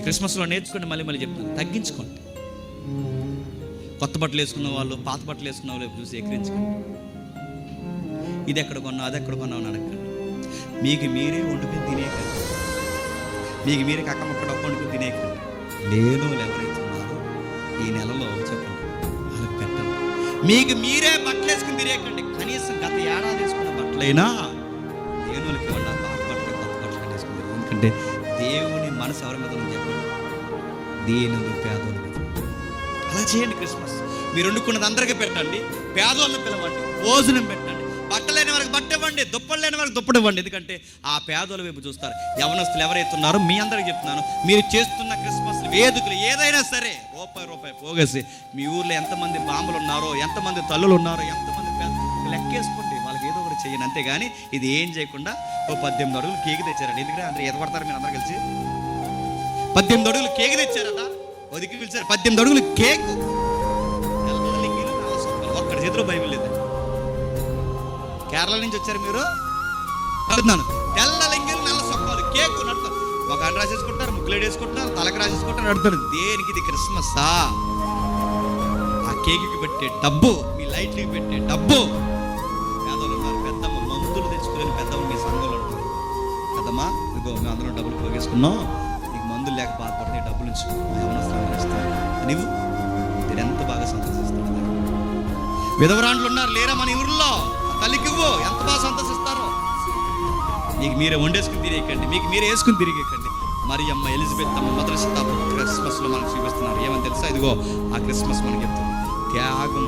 ఈ క్రిస్మస్లో నేర్చుకోండి మళ్ళీ మళ్ళీ చెప్తాను. తగ్గించుకోండి. కొత్త బట్టలు వేసుకున్న వాళ్ళు పాత బట్టలు వేసుకున్న వాళ్ళు చూసి ఎక్కిరించకండి. ఇది ఎక్కడ కొన్నావు అది ఎక్కడ కొన్నావు అని అడగండి మీకు మీరే వండుకుని తినేకండి మీకు మీరే కక్క ముక్క వండుకుని తినేకండి లేను ఎవరైతే ఉన్నారో ఈ నెలలో చెప్పండి వాళ్ళకి పెట్టండి. మీకు మీరే బట్టలు వేసుకుని తినేకండి కనీసం గత ఏడాది వేసుకున్న బట్టలైనా లేనులకి వాళ్ళకి ఇవ్వండి పాత బట్టలు కొత్త బట్టలు వేసుకుని ఎందుకంటే దేవుడు మనసు ఎవరి మీద ఉంది చెప్పండి. దీనులు పేదోళ్ళ మీద అలా చేయండి క్రిస్మస్. మీరు వండుకున్నది అందరికీ పెట్టండి. పేదోళ్ళని పిలవండి. భోజనం పెట్టండి. బట్టలేని వారికి బట్ట ఇవ్వండి. దుప్పలు లేని వారికి దుప్పటి ఇవ్వండి. ఎందుకంటే ఆ పేదోళ్ళ వైపు చూస్తారు. యవనస్తులు ఎవరైతే ఉన్నారో మీ అందరికి చెప్తున్నాను. మీరు చేస్తున్న క్రిస్మస్ వేదికలు ఏదైనా సరే రూపాయి రూపాయి పోగేసి మీ ఊర్లో ఎంతమంది బాంబులు ఉన్నారో ఎంతమంది తల్లులు ఉన్నారో ఎంతమంది పేద లెక్కేసుకోండి. వాళ్ళకి ఏదో ఒకటి చేయను అంతేగాని ఇది ఏం చేయకుండా ఓ పద్దెనిమిది అడుగులు కేక్ తెచ్చారండి. ఎందుకంటే అందరూ ఎదపడతారు మీరు అందరు కలిసి? పద్దెనిమిది అడుగులు కేక్ తెచ్చారట. ఒదికి పిలిచారు పద్దెనిమిది అడుగులు కేక్. ఒక్కడ ఒక్కడి చేతిలో బైబిల్ లేదు. కేరళ నుంచి వచ్చారు మీరు? అడుగుతున్నాను తెల్ల లింగిలు నల్ల సొక్కలు కేక్ నడుతారు. ఒక అండ్ రాసేసుకుంటారు ముగ్గులేడు వేసుకుంటారు తలకు రాసేసుకుంటారు నడుతారు. దేనికి ఇది క్రిస్మస్సా ఆ కేక్కి పెట్టే డబ్బు మీ లైట్లకి పెట్టే డబ్బు. పేదలు ఉన్నారు పెద్దమ్మ మందులు తెచ్చుకోలేని పెద్దమ్మ మీ సంఘంలో ఉంటారు పెద్దమ్మ ఇదిగో మేము అందరం డబ్బులు పోగేసుకున్నాం. మందులు లేక బాధపడతాయి డబ్బులు నుంచి నీవు? నేను ఎంత బాగా సంతోషిస్తాను విధవరాండ్లు ఉన్నారు లేరా మన ఊర్లో? ఆ తల్లికి ఇవ్వు. ఎంత బాగా సంతోషిస్తారో? మీకు మీరే వండేసుకుని తిరిగేకండి మీకు మీరే వేసుకుని తిరిగేకండి మరి అమ్మ ఎలిజబెత్ అమ్మ మొదటి శతాబ్దం క్రిస్మస్లో మనకు చూపిస్తున్నారు. ఏమని తెలుసా? ఇదిగో ఆ క్రిస్మస్ మనకి చెప్తుంది. త్యాగం.